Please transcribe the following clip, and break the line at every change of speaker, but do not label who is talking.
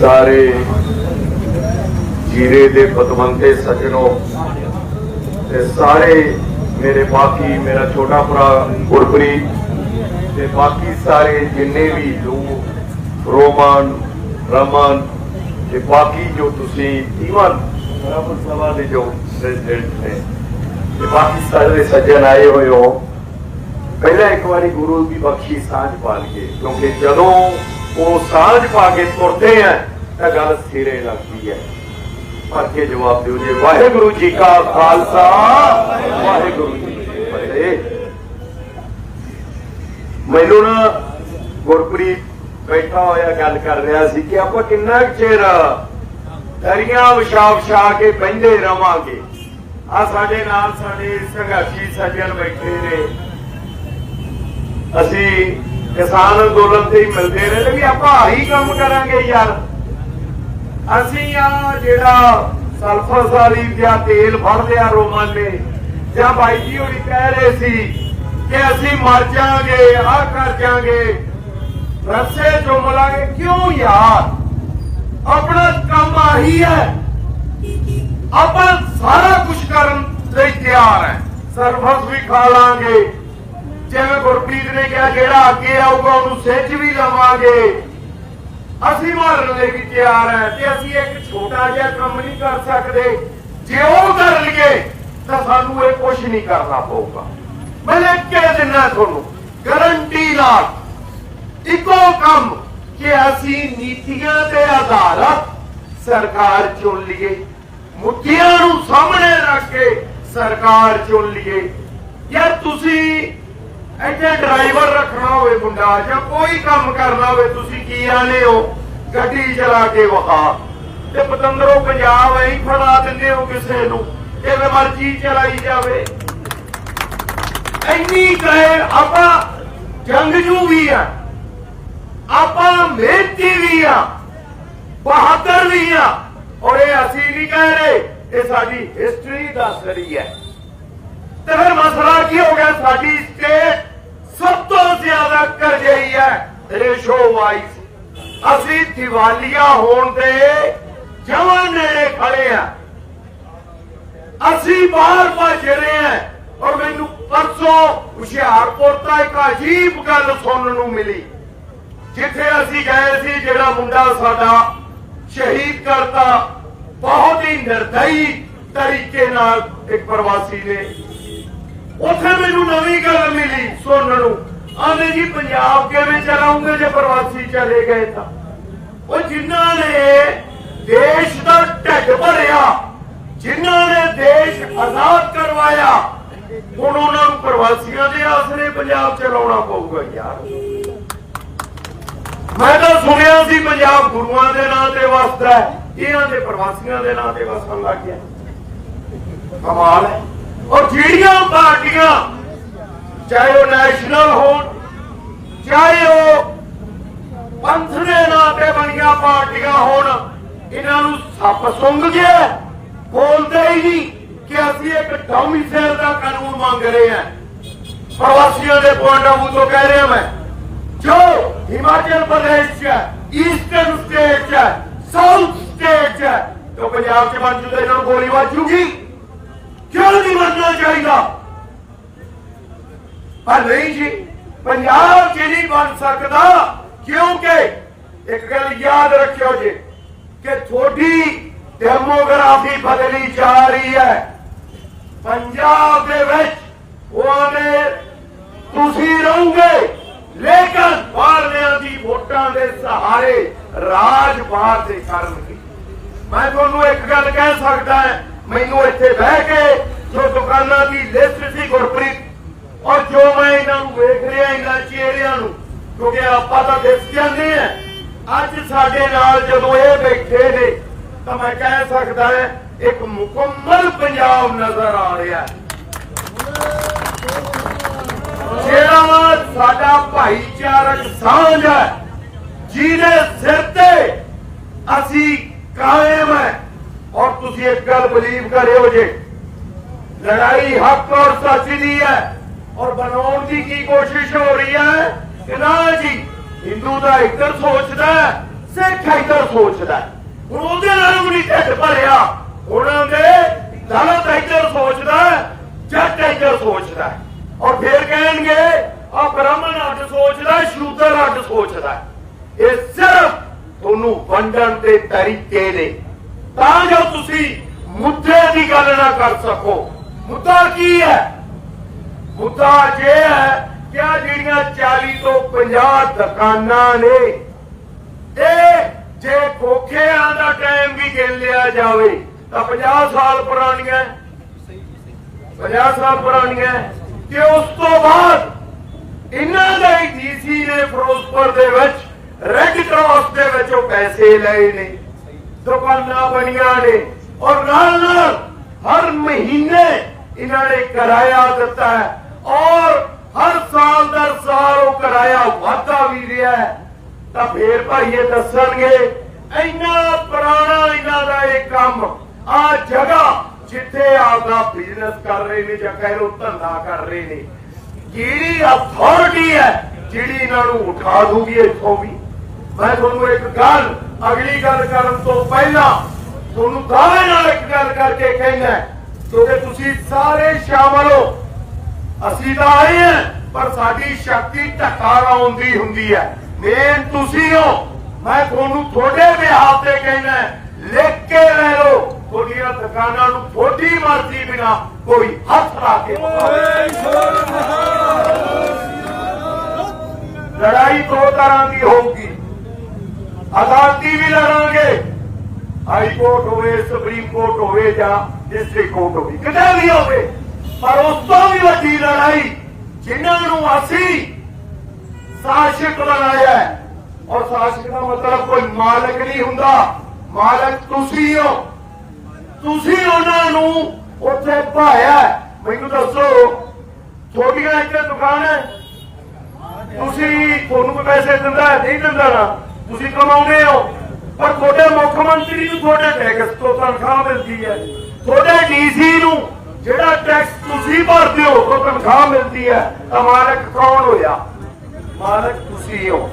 ਸਾਰੇ ਜੀਰੇ ਦੇ ਪਤਵੰਤੇ ਸੱਜਣੋ ਤੇ ਸਾਰੇ ਮੇਰੇ ਬਾਕੀ, ਮੇਰਾ ਛੋਟਾ ਭਰਾ ਗੁਰਪ੍ਰੀਤ ਤੇ ਬਾਕੀ ਸਾਰੇ ਜਿੰਨੇ ਵੀ ਲੋਕ, ਰੋਮਨ, ਰਮਨ ਤੇ ਬਾਕੀ ਜੋ ਤੁਸੀਂ ਈਵਨ ਰਾਮਨ ਸਭਾ ਦੇ ਜੋ ਪ੍ਰੈਜ਼ੀਡੈਂਟ ਨੇ, ਤੇ ਬਾਕੀ ਸਾਰੇ ਸੱਜਣ ਆਏ ਹੋਏ ਹੋ। ਪਹਿਲਾਂ ਇੱਕ ਵਾਰੀ ਗੁਰੂ ਦੀ ਬਖਸ਼ੀ ਸਾਂਝ ਪਾ ਲਈਏ, ਕਿਉਂਕਿ ਜਦੋਂ ਉਹ ਸਾਂਝ ਪਾ ਕੇ ਤੁਰਦੇ ਆ, ਤਾਂ ਗੱਲ ਸਿਰੇ ਲੱਗਦੀ ਹੈ। ਭਰ ਕੇ ਜਵਾਬ ਦਿਓ ਜੀ, ਵਾਹਿਗੁਰੂ ਜੀ ਕਾ ਖਾਲਸਾ, ਵਾਹਿਗੁਰੂ ਜੀ ਕੀ ਫਤਿਹ। ਮੈਨੂੰ ਨਾ ਗੁਰਪ੍ਰੀਤ ਬੈਠਾ ਹੋਇਆ ਗੱਲ ਕਰ ਰਿਹਾ ਸੀ ਕਿ ਆਪਾਂ ਕਿੰਨਾ ਕੁ ਚਿਰ ਦਰੀਆਂ ਵਿਛਾ ਵਿਛਾ ਕੇ ਬੈੰਦੇ ਰਵਾਂਗੇ। ਆ ਸਾਡੇ ਨਾਲ ਸਾਡੇ ਸੰਘਰਸ਼ੀ ਸੱਜਣ ਬੈਠੇ ਨੇ। ਅਸੀਂ ਕਿਸਾਨ ਅੰਦੋਲਨ ਤੇ ਹੀ ਮਿਲਦੇ ਰਹੇ ਵੀ ਆਪਾਂ ਆਹੀ ਕੰਮ ਕਰਾਂਗੇ ਯਾਰ। ਅਸੀਂ ਆ ਜਿਹੜਾ ਸਲਫਰ ਸਾਲੀ ਜਾਂ ਤੇਲ ਫੜ ਲਿਆ ਰੋਮਨ ਨੇ ਜਾਂ ਬਾਈ ਜੀ ਹੋਣੀ ਕਹਿ ਰਹੇ ਸੀ ਕਿ ਅਸੀਂ ਮਰ ਜਾਾਂਗੇ ਆ ਕਰ ਜਾਾਂਗੇ ਰਸੇ ਚੁੰਮ ਲਾਂਗੇ ਕਿਉਂ ਯਾਰ? ਆਪਣਾ ਕੰਮ ਆਹੀ ਹੈ। ਆਪਾਂ ਸਾਰਾ ਕੁਝ ਕਰਨ ਲਈ ਤਿਆਰ ਹੈ। ਸਰਵਸ ਵੀ ਖਾ ਲਾਂਗੇ। ਜਿਵੇਂ ਗੁਰਪ੍ਰੀਤ ਨੇ ਕਿਹਾ, ਜਿਹੜਾ ਅੱਗੇ ਆਊਗਾ, ਉਹਨੂੰ ਸਿੱਝ ਵੀ ਲਵਾਂਗੇ। ਅਸੀਂ ਮਾਰਨ ਲਈ ਵੀ ਤਿਆਰ ਹੈ ਤੇ ਅਸੀਂ ਇੱਕ ਛੋਟਾ ਜਿਹਾ ਕੰਮ ਨਹੀਂ ਕਰ ਸਕਦੇ। ਜੇ ਉਹ ਕਰ ਲਈਏ, ਤਾਂ ਸਾਨੂੰ ਇਹ ਕੁਝ ਨਹੀਂ ਕਰਨਾ ਪਊਗਾ। ਮੈਂ ਲਿਖ ਦਿੰਦਾ ਤੁਹਾਨੂੰ ਗਰੰਟੀ ਨਾਲ, ਇੱਕੋ ਕੰਮ ਕਿ ਅਸੀਂ ਨੀਤੀਆਂ ਦੇ ਆਧਾਰਤ ਸਰਕਾਰ ਚੁਣ ਲਈਏ, ਮੁੱਦਿਆਂ ਨੂੰ ਸਾਹਮਣੇ ਰੱਖ ਕੇ ਸਰਕਾਰ ਚੁਣ ਲਈਏ। ਯਾਰ ਤੁਸੀਂ ਇੱਥੇ ਡਰਾਈਵਰ ਰੱਖਣਾ ਹੋਵੇ ਮੁੰਡਾ ਜਾਂ ਕੋਈ ਕੰਮ ਕਰਨਾ ਹੋਵੇ, ਤੁਸੀਂ ਕੀ ਆਨੇ ਹੋ? ਗੱਡੀ ਚਲਾ ਕੇ ਵਹਾ। ਤੇ ਪਤੰਦਰੋਂ ਪੰਜਾਬ ਐਂ ਫੜਾ ਦਿੰਦੇ ਹੋ ਕਿਸੇ ਨੂੰ ਕਿਵੇਂ ਮਰਜ਼ੀ ਚਲਾਈ ਜਾਵੇ। ਇੰਨੀ ਕਹੇ ਆਪਾਂ ਜੰਗਜੂ ਵੀ ਆ। ਆਪਾਂ ਮਿਹਨਤੀ ਵੀ ਆ, ਬਹਾਦਰ ਵੀ ਆ। ਔਰ ਇਹ ਅਸੀਂ ਨਹੀਂ ਕਹਿ ਰਹੇ, ਇਹ ਸਾਡੀ ਹਿਸਟਰੀ ਦੱਸ ਰਹੀ ਹੈ। ਤੇ ਫਿਰ ਮਸਲਾ ਕੀ ਹੋ ਗਿਆ ਸਾਡੀ ਸਟੇਟ ਸਭ ਤੋਂ ਜ਼ਿਆਦਾ ਕਰਜ਼ਈ ਹੈ ਰੇਸ਼ੋ ਵਾਈਜ਼। ਅਸੀਂ ਦਿਵਾਲੀਆ ਹੋਣ ਦੇ ਜਮਾਂ ਨੇੜੇ ਖੜੇ ਆ। ਅਸੀਂ ਬਾਹਰ ਭੱਜ ਰਹੇ ਹਾਂ ਔਰ ਮੈਨੂੰ ਪਰਸੋਂ ਹੁਸ਼ਿਆਰਪੁਰ ਤੋਂ ਇੱਕ ਅਜੀਬ ਗੱਲ ਸੁਣਨ ਨੂੰ ਮਿਲੀ। ਜਿੱਥੇ ਅਸੀਂ ਗਏ ਸੀ, ਜਿਹੜਾ ਮੁੰਡਾ ਸਾਡਾ ਸ਼ਹੀਦ ਕਰਤਾ, ਬਹੁਤ ਹੀ ਨਿਰਦਈ ਤਰੀਕੇ ਨਾਲ ਇੱਕ ਪ੍ਰਵਾਸੀ ਨੇ। ਉੱਥੇ ਮੈਨੂੰ ਨਵੀਂ ਗੱਲ ਮਿਲੀ ਸੁਣਨ ਨੂੰ ਆਂਦੇ ਜੀ, ਪੰਜਾਬ ਕਿਵੇਂ ਚਲਾਉਂਗੇ ਜੇ ਪ੍ਰਵਾਸੀ ਚਲੇ ਗਏ ਤਾਂ? ਉਹ ਜਿਨ੍ਹਾਂ ਨੇ ਦੇਸ਼ ਦਾ ਢਿੱਡ ਭਰਿਆ, ਜਿਨ੍ਹਾਂ ਨੇ ਦੇਸ਼ ਆਜ਼ਾਦ ਕਰਵਾਇਆ, ਹੁਣ ਉਹਨਾਂ ਨੂੰ ਪ੍ਰਵਾਸੀਆਂ ਦੇ ਆਸਰੇ ਪੰਜਾਬ ਚਲਾਉਣਾ ਪਊਗਾ, ਯਾਰ। ਮੈਂ ਤਾਂ ਸੁਣਿਆ ਸੀ, ਪੰਜਾਬ ਗੁਰੂਆਂ ਦੇ ਨਾਂ ਤੇ ਵਸਦਾ ਇਹਨਾਂ ਦੇ ਪ੍ਰਵਾਸੀਆਂ ਦੇ ਨਾਂ ਤੇ ਵਸਣ ਲੱਗ ਗਿਆ। ਕਮਾਲ ਹੈ। ਔਰ ਜਿਹੜੀਆਂ ਪਾਰਟੀਆਂ, ਚਾਹੇ ਉਹ ਨੈਸ਼ਨਲ ਹੋਣ, ਚਾਹੇ ਉਹ ਪੰਥ ਦੇ ਨਾਂ ਤੇ ਬਣੀਆਂ ਪਾਰਟੀਆਂ ਹੋਣ, ਇਹਨਾਂ ਨੂੰ ਸੱਪ ਸੁੰਘ ਗਿਆ ਬੋਲਦੇ ਹੀ ਨਹੀਂ ਕਿ ਅਸੀਂ ਇੱਕ ਡੋਮਿਸਾਈਲ ਦਾ ਕਾਨੂੰਨ ਮੰਗ ਰਹੇ ਹਾਂ। ਪ੍ਰਵਾਸੀਆਂ ਦੇ ਪੁਆਇੰਟ ਆਫ ਤੋਂ ਕਹਿ ਰਿਹਾ ਮੈਂ, ਜੋ ਹਿਮਾਚਲ ਪ੍ਰਦੇਸ਼ ਚ ਈਸਟਰਨ ਸਟੇਟ ਚ ਸਾਊਥ ਸਟੇਟ ਚ ਜੋ ਪੰਜਾਬ ਚ ਬਣ ਜੂਗਾ, ਇਹਨਾਂ ਨੂੰ ਗੋਲੀ ਵੱਜੂਗੀ ਕਿਉਂ ਨਹੀਂ ਮੰਨਣਾ ਚਾਹੀਦਾ? ਪਰ ਨਹੀਂ ਜੀ, ਪੰਜਾਬ ਚ ਨਹੀਂ ਬਣ ਸਕਦਾ। ਕਿਉਂਕਿ ਇੱਕ ਗੱਲ ਯਾਦ ਰੱਖਿਓ ਜੀ, ਕਿ ਤੁਹਾਡੀ ਡੈਮੋਗ੍ਰਾਫੀ ਬਦਲੀ ਜਾ ਰਹੀ ਹੈ। ਪੰਜਾਬ ਦੇ ਵਿੱਚ ਉਹਨੇ ਤੁਸੀਂ ਰਹੋਗੇ, ਲੇਕਿਨ ਬਾਹਰਲਿਆਂ ਦੀ ਵੋਟਾਂ ਦੇ ਸਹਾਰੇ ਰਾਜ ਬਾਹਰ ਦੇ ਕਰਨਗੇ। ਮੈਂ ਤੁਹਾਨੂੰ ਇੱਕ ਗੱਲ ਕਹਿ ਸਕਦਾ ਹਾਂ ਮੈਨੂੰ ਇੱਥੇ ਬਹਿ ਕੇ ਜੋ ਦੁਕਾਨਾਂ ਦੀ ਲਿਸਟ ਸੀ ਗੁਰਪ੍ਰੀਤ, ਔਰ ਜੋ ਮੈਂ ਇਹਨਾਂ ਨੂੰ ਵੇਖ ਰਿਹਾ, ਇਹਨਾਂ ਚਿਹਰਿਆਂ ਨੂੰ, ਕਿਉਂਕਿ ਆਪਾਂ ਤਾਂ ਦਿਸ ਜਾਂਦੇ ਆ, ਅੱਜ ਸਾਡੇ ਨਾਲ ਜਦੋਂ ਇਹ ਬੈਠੇ ਨੇ, ਤਾਂ ਮੈਂ ਕਹਿ ਸਕਦਾ ਹਾਂ, ਇੱਕ ਮੁਕੰਮਲ ਪੰਜਾਬ ਨਜ਼ਰ ਆ ਰਿਹਾ ਹੈ। ਜਿਹੜਾ ਸਾਡਾ ਭਾਈਚਾਰਕ ਸਾਂਝ ਹੈ, ਜਿਹਦੇ ਸਿਰ ਤੇ ਅਸੀਂ ਕਾਇਮ ਹੈ। ਔਰ ਤੁਸੀਂ ਇੱਕ ਗੱਲ ਬਲੀਵ ਕਰਿਓ ਜੇ। ਲੜਾਈ ਹੱਕ ਔਰ ਸੱਚ ਦੀ ਹੈ। ਔਰ ਬਣਾਉਣ ਦੀ ਕੀ ਕੋਸ਼ਿਸ਼ ਹੋ ਰਹੀ ਹੈ? ਕਿ ਨਾ ਜੀ ਹਿੰਦੂ ਦਾ ਇੱਧਰ ਸੋਚਦਾ ਸਿੱਖ ਇੱਧਰ ਸੋਚਦਾ ਹੁਣ ਉਹਦੇ ਨਾਲ ਵੀ ਨਹੀਂ ਢਿੱਡ ਭਰਿਆ। ਉਹਨਾਂ ਦੇ ਦਲਤ ਇੱਧਰ ਸੋਚਦਾ ਜੱਟ ਇੱਧਰ ਸੋਚਦਾ ਔਰ ਫੇਰ ਕਹਿਣਗੇ ਆ ਬ੍ਰਾਹਮਣ ਅੱਡ ਸੋਚਦਾ ਹੈ, ਸ਼ੂਦਰ ਅੱਡ ਸੋਚਦਾ ਇਹ ਸਿਰਫ ਤੁਹਾਨੂੰ ਵੰਡਣ ਦੇ ਤਰੀਕੇ ਨੇ। ਤਾਂ ਜੋ ਤੁਸੀਂ ਮੁੱਦੇ ਦੀ ਗੱਲ ਨਾ ਕਰ ਸਕੋ। ਮੁੱਦਾ ਕੀ ਹੈ? ਮੁੱਦਾ ਇਹ ਹੈ ਕਿ ਆਹ ਜਿਹੜੀਆਂ 40 ਤੋਂ 50 ਦੁਕਾਨਾਂ ਨੇ, ਇਹ ਜੇ ਖੋਖਿਆਂ ਦਾ ਟਾਈਮ ਵੀ ਗਿਣ ਲਿਆ ਜਾਵੇ, ਤਾਂ 50 ਸਾਲ ਪੁਰਾਣੀਆਂ 50 ਸਾਲ ਪੁਰਾਣੀਆਂ ਤੇ ਉਸ ਤੋਂ ਬਾਅਦ ਇਹਨਾਂ ਦੇ ਡੀਸੀ ਨੇ ਫਿਰੋਜ਼ਪੁਰ ਦੇ ਵਿੱਚ, ਰੈੱਡ ਕਰਾਸ ਦੇ ਵਿੱਚ ਉਹ ਪੈਸੇ ਲਏ ਨੇ। ਦੁਕਾਨਾਂ ਬਣੀਆਂ ਨੇ। ਔਰ ਨਾਲ ਨਾਲ ਹਰ ਮਹੀਨੇ ਇਹਨਾਂ ਨੇ ਕਿਰਾਇਆ ਦਿੱਤਾ ਹੈ। ਔਰ ਹਰ ਸਾਲ ਦਰ ਸਾਲ ਉਹ ਕਿਰਾਇਆ ਵਾਧਾ ਵੀ ਰਿਹਾ ਤਾਂ ਫੇਰ ਭਾਈ ਇਹ ਦੱਸਣਗੇ, ਇੰਨਾ ਪੁਰਾਣਾ ਇਹਨਾਂ ਦਾ ਇਹ ਕੰਮ, ਆ ਜਗ੍ਹਾ ਜਿੱਥੇ ਆਪਦਾ ਬਿਜ਼ਨਸ ਕਰ ਰਹੇ ਨੇ ਜਾਂ ਕਹਿ ਲੋ ਧੰਦਾ ਕਰ ਰਹੇ ਨੇ। ਜਿਹੜੀ ਅਥਾਰਟੀ ਹੈ, ਜਿਹੜੀ ਇਹਨਾਂ ਨੂੰ ਉਠਾ ਦੂਗੀ ਇੱਥੋਂ ਵੀ। ਮੈਂ ਤੁਹਾਨੂੰ ਇੱਕ ਗੱਲ ਅਗਲੀ ਗੱਲ ਕਰਨ ਤੋਂ ਪਹਿਲਾਂ ਤੁਹਾਨੂੰ ਦਾਅਵੇ ਨਾਲ ਇੱਕ ਗੱਲ ਕਰਕੇ ਕਹਿਣਾ ਕਿਉਂਕਿ ਤੁਸੀਂ ਸਾਰੇ ਸ਼ਾਮਲ ਹੋ। ਅਸੀਂ ਤਾਂ ਆਏ ਹਾਂ, ਪਰ ਸਾਡੀ ਸ਼ਕਤੀ ਟਕਾਰਾਉਣ ਦੀ ਹੁੰਦੀ ਹੈ। ਮੇਨ ਤੁਸੀਂ ਹੋ। ਮੈਂ ਤੁਹਾਨੂੰ ਤੁਹਾਡੇ ਵਿਆਹ ਤੇ ਕਹਿਣਾ ਲਿਖ ਕੇ ਲੈ ਲਓ। ਤੁਹਾਡੀਆਂ ਦੁਕਾਨਾਂ ਨੂੰ ਥੋੜੀ ਮਰਜ਼ੀ ਬਿਨਾ ਕੋਈ ਹੱਥ ਲਾ ਕੇ ਲੜਾਈ ਦੋ ਤਰ੍ਹਾਂ ਦੀ ਹੋਊਗੀ। ਅਦਾਲਤੀ ਵੀ ਲੜਾਂਗੇ। ਹਾਈ ਕੋਰਟ ਹੋਵੇ, ਸੁਪਰੀਮ ਕੋਰਟ ਹੋਵੇ ਜਾਂ ਡਿਸਟ੍ਰਿਕਟ ਕੋਰਟ ਹੋਵੇ, ਕਿਤੇ ਵੀ ਹੋਵੇ, ਪਰ ਉਸ ਤੋਂ ਵੀ ਵੱਡੀ ਲੜਾਈ ਜਿਨ੍ਹਾਂ ਨੂੰ ਅਸੀਂ ਸ਼ਾਸਕ ਬਣਾਇਆ ਔਰ ਸ਼ਾਸਕ ਦਾ ਮਤਲਬ ਕੋਈ ਮਾਲਕ ਨਹੀਂ ਹੁੰਦਾ। ਮਾਲਕ ਤੁਸੀਂ ਹੋ। ਤੁਸੀਂ ਉਹਨਾਂ ਨੂੰ ਉੱਥੇ ਭਾਇਆ ਮੈਨੂੰ ਦੱਸੋ, ਤੁਹਾਡੀਆਂ ਇੱਥੇ ਦੁਕਾਨ ਹੈ? ਤੁਸੀਂ ਤੁਹਾਨੂੰ ਕੋਈ ਪੈਸੇ ਦਿੰਦਾ ਨਹੀਂ ਦਿੰਦਾ ਨਾ। ਤੁਸੀਂ ਕਮਾਉਂਦੇ ਹੋ। ਪਰ ਤੁਹਾਡੇ ਮੁੱਖ ਮੰਤਰੀ ਨੂੰ ਤੁਹਾਡੇ ਟੈਕਸ ਤੋਂ ਤਨਖਾਹ ਮਿਲਦੀ ਹੈ। ਤੁਹਾਡੇ ਡੀਸੀ ਨੂੰ ਜਿਹੜਾ ਟੈਕਸ ਤੁਸੀਂ ਭਰਦੇ ਹੋ ਉਹ ਤਨਖਾਹ ਮਿਲਦੀ ਹੈ। ਤਾਂ ਮਾਲਕ ਕੌਣ ਹੋਇਆ? ਮਾਲਕ ਤੁਸੀਂ ਹੋ।